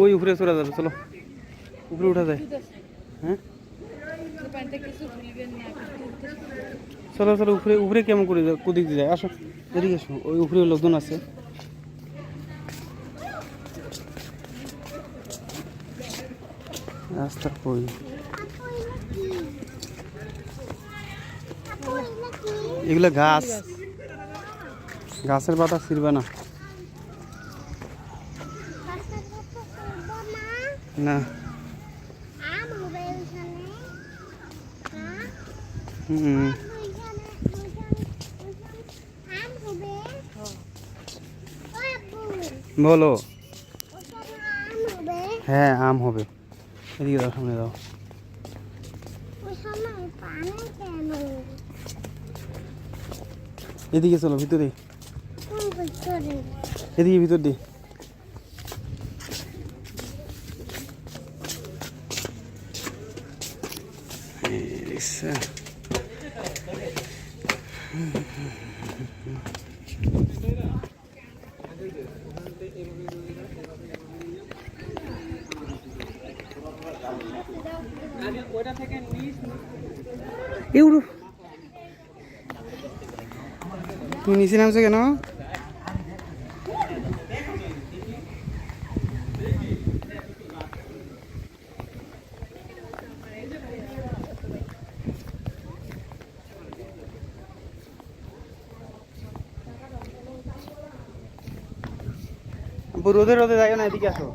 ওই উপরে চলে যাবে, চলো। উপরে উঠা যায়। হ্যাঁ? চলো চলো, উপরে উপরে কেমন করে কুদিক যায়? আসো, এদিকে আসো, ওই উপরে লোকজন আছে। কই এগুলো গাছ। গাছের পাতা ছিড়বে না। না। হুম। বলো। হ্যাঁ আম হবে। এদিকে দাও সামনে দাও। এদিকে চলো ভিতরে। ভিতরে? এদিকে ভিতর দিয়ে দেখছে এগুলো তুমি নিচে নামছো কেন? রোদে রোদে যাই না এদিকে আসো।